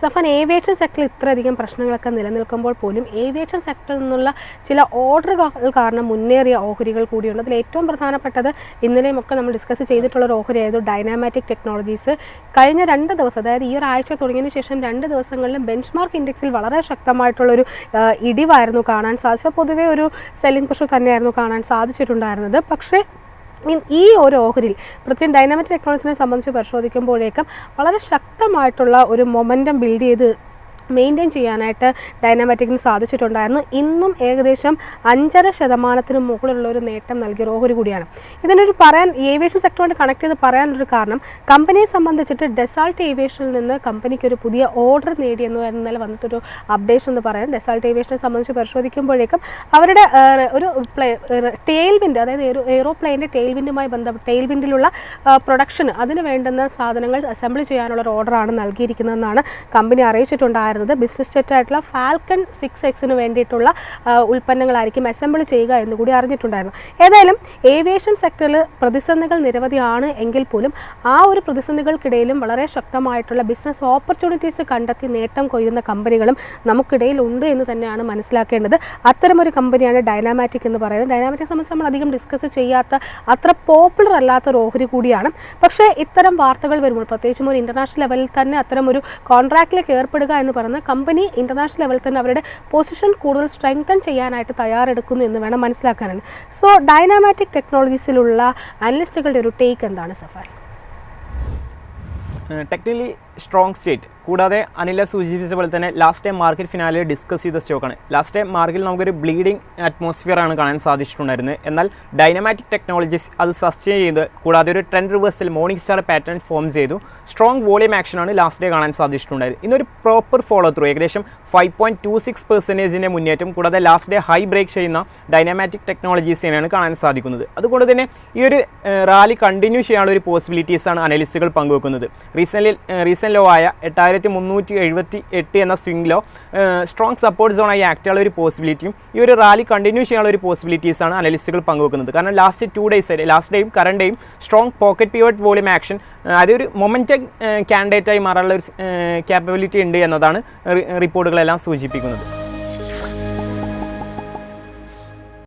Safan aviation സെക്ടറിൽ ഇത്രയധികം പ്രശ്നങ്ങളൊക്കെ നിലനിൽക്കുമ്പോൾ പോലും ഏവിയേഷൻ സെക്ടറിൽ നിന്നുള്ള ചില ഓർഡറുകൾ കാരണം മുന്നേറിയ ഓഹരികൾ കൂടിയുണ്ട്. അതിൽ ഏറ്റവും പ്രധാനപ്പെട്ടത് ഇന്നലെയും ഒക്കെ നമ്മൾ ഡിസ്കസ് ചെയ്തിട്ടുള്ള ഒരു ഓഹരിയായിരുന്നു ഡൈനാമാറ്റിക് ടെക്നോളജീസ് കഴിഞ്ഞ രണ്ട് ദിവസം അതായത് ഈ ഒരു ആഴ്ച തുടങ്ങിയതിന് ശേഷം രണ്ട് ദിവസങ്ങളിലും ബെഞ്ച് മാർക്ക് ഇൻഡെക്സിൽ വളരെ ശക്തമായിട്ടുള്ളൊരു ഇടിവായിരുന്നു കാണാൻ സാധിച്ചത്. പൊതുവേ ഒരു സെല്ലിംഗ് പ്രഷർ തന്നെയായിരുന്നു കാണാൻ സാധിച്ചിട്ടുണ്ടായിരുന്നത്. പക്ഷേ ഈ ഒരു ഓഹരിയിൽ പ്രത്യേകം ഡൈനാമിക് ടെക്നോളജിനെ സംബന്ധിച്ച് പരിശോധിക്കുമ്പോഴേക്കും വളരെ ശക്തമായിട്ടുള്ള ഒരു മൊമെന്റം ബിൽഡ് ചെയ്ത് മെയിന്റെയിൻ ചെയ്യാനായിട്ട് ഡൈനാമാറ്റിക്കിന് സാധിച്ചിട്ടുണ്ടായിരുന്നു. ഇന്നും ഏകദേശം അഞ്ചര ശതമാനത്തിന് മുകളിലുള്ള ഒരു നേട്ടം നൽകിയ ഓഹരി കൂടിയാണ്. ഇതിനൊരു പറയാൻ ഏവിയേഷൻ സെക്ടറുമായിട്ട് കണക്ട് ചെയ്ത് പറയാനൊരു കാരണം കമ്പനിയെ സംബന്ധിച്ചിട്ട് ഡെസാൾട്ട് ഏവിയേഷനിൽ നിന്ന് കമ്പനിക്ക് ഒരു പുതിയ ഓർഡർ നേടി എന്ന് ഇന്നലെ വന്നിട്ടൊരു അപ്ഡേഷൻ എന്ന് പറയാം. ഡെസാൾട്ട് ഏവിയേഷനെ സംബന്ധിച്ച് പരിശോധിക്കുമ്പോഴേക്കും അവരുടെ ഒരു പ്ലേ ടെയിൽ വിൻഡ് അതായത് എയ്റോ എയ്റോപ്ലെയിന്റെ ടെയിൽ വിൻഡുമായി ബന്ധപ്പെട്ട് ടെയിൽ വിൻഡിലുള്ള പ്രൊഡക്ഷൻ അതിന് വേണ്ടുന്ന സാധനങ്ങൾ അസംബിൾ ചെയ്യാനുള്ള ഒരു ഓർഡറാണ് നൽകിയിരിക്കുന്നതെന്നാണ് കമ്പനി അറിയിച്ചിട്ടുണ്ടായിരുന്നത്. ബിസിനസ് ജെറ്റ് ആയിട്ടുള്ള ഫാൽക്കൺ സിക്സ് എക്സിന് വേണ്ടിയിട്ടുള്ള ഉൽപ്പന്നങ്ങളായിരിക്കും അസംബിൾ ചെയ്യുക എന്ന് കൂടി അറിഞ്ഞിട്ടുണ്ടായിരുന്നു. ഏതായാലും ഏവിയേഷൻ സെക്ടറിൽ പ്രതിസന്ധികൾ നിരവധിയാണ് എങ്കിൽ പോലും ആ ഒരു പ്രതിസന്ധികൾക്കിടയിലും വളരെ ശക്തമായിട്ടുള്ള ബിസിനസ് ഓപ്പർച്യൂണിറ്റീസ് കണ്ടെത്തി നേട്ടം കൊയ്യുന്ന കമ്പനികളും നമുക്കിടയിൽ ഉണ്ട് എന്ന് തന്നെയാണ് മനസ്സിലാക്കേണ്ടത്. അത്തരമൊരു കമ്പനിയാണ് ഡൈനാമാറ്റിക് എന്ന് പറയുന്നത്. ഡൈനാമാറ്റിക് സംബന്ധിച്ച് നമ്മൾ അധികം ഡിസ്കസ് ചെയ്യാത്ത അത്ര പോപ്പുലർ അല്ലാത്ത ഒരു ഓഹരി കൂടിയാണ്. പക്ഷേ ഇത്തരം വാർത്തകൾ വരുമ്പോൾ പ്രത്യേകിച്ചും ഒരു ഇന്റർനാഷണൽ ലെവലിൽ തന്നെ അത്തരം ഒരു കോൺട്രാക്റ്റിലേക്ക് ഏർപ്പെടുക എന്ന് പറയുന്നത് കമ്പനി ഇന്റർനാഷണൽ ലെവലിൽ തന്നെ അവരുടെ പൊസിഷൻ കൂടുതൽ സ്ട്രെങ്തൻ ചെയ്യാനായിട്ട് തയ്യാറെടുക്കുന്നു എന്ന് വേണം മനസ്സിലാക്കാനാണ് സോ ഡൈനാമാറ്റിക് ടെക്നോളജീസിലുള്ള അനലിസ്റ്റുകളുടെ ഒരു ടേക്ക് എന്താണ് സഫാർ ടെക്നിക്കലി സ്ട്രോങ് സ്റ്റേറ്റ് കൂടാതെ അനില സൂചിപ്പിച്ച പോലെ തന്നെ ലാസ്റ്റ് ടൈം മാർക്കറ്റ് ഫിനാലിൽ ഡിസ്കസ് ചെയ്ത സ്റ്റോക്കാണ് ലാസ്റ്റ് ടൈം മാർക്കറ്റിൽ നമുക്കൊരു ബ്ലീഡിംഗ് അറ്റ്മോസ്ഫിയർ ആണ് കാണാൻ സാധിച്ചിട്ടുണ്ടായിരുന്നത്. എന്നാൽ ഡൈനമാറ്റിക് ടെക്നോളജീസ് അത് സസ്റ്റെയിൻ ചെയ്ത് കൂടാതെ ഒരു trend reversal morning star pattern form ചെയ്തു. സ്ട്രോങ് വോളിയം ആക്ഷനാണ് ലാസ്റ്റ് ഡേ കാണാൻ സാധിച്ചിട്ടുണ്ടായത് ഇന്നൊരു പ്രോപ്പർ ഫോളോ ത്രൂ ഏകദേശം ഫൈവ് പോയിന്റ് ടു സിക്സ് പെർസെന്റേജിന്റെ മുന്നേറ്റം കൂടാതെ ലാസ്റ്റ് ഡേ ഹൈ ബ്രേക്ക് ചെയ്യുന്ന ഡൈനാമാറ്റിക് ടെക്നോളജീസിനെയാണ് കാണാൻ സാധിക്കുന്നത്. അതുകൊണ്ട് തന്നെ ഈ ഒരു റാലി കണ്ടിന്യൂ ചെയ്യാനുള്ള ഒരു പോസിബിലിറ്റീസാണ് അനലിസ്റ്റുകൾ പങ്കുവെക്കുന്നത്. റീസെന്റ് റീസെന്റ് ലോ ആയ എട്ടായിരത്തി മുന്നൂറ്റി എഴുപത്തി എട്ട് എന്ന സ്വിംഗ് ലോ സ്ട്രോങ് സപ്പോർട്ട് സോണായി ആക്ട് ചെയ്യാനുള്ള ഒരു പോസിബിലിറ്റിയും ഈ ഒരു റാലി കണ്ടിന്യൂ ചെയ്യാനുള്ള ഒരു പോസിബിലിറ്റീസാണ് അനലിസ്റ്റുകൾ പങ്കുവെക്കുന്നത്. കാരണം ലാസ്റ്റ് ടു ഡേയ്സ് വരെ ലാസ്റ്റ് ഡേയും current ഡേയും strong pocket pivot volume action അതൊരു മൊമെന്റം കാൻഡിഡേറ്റായി മാറാനുള്ള ഒരു ക്യാപ്പബിലിറ്റി ഉണ്ട് എന്നതാണ് റിപ്പോർട്ടുകളെല്ലാം സൂചിപ്പിക്കുന്നത്.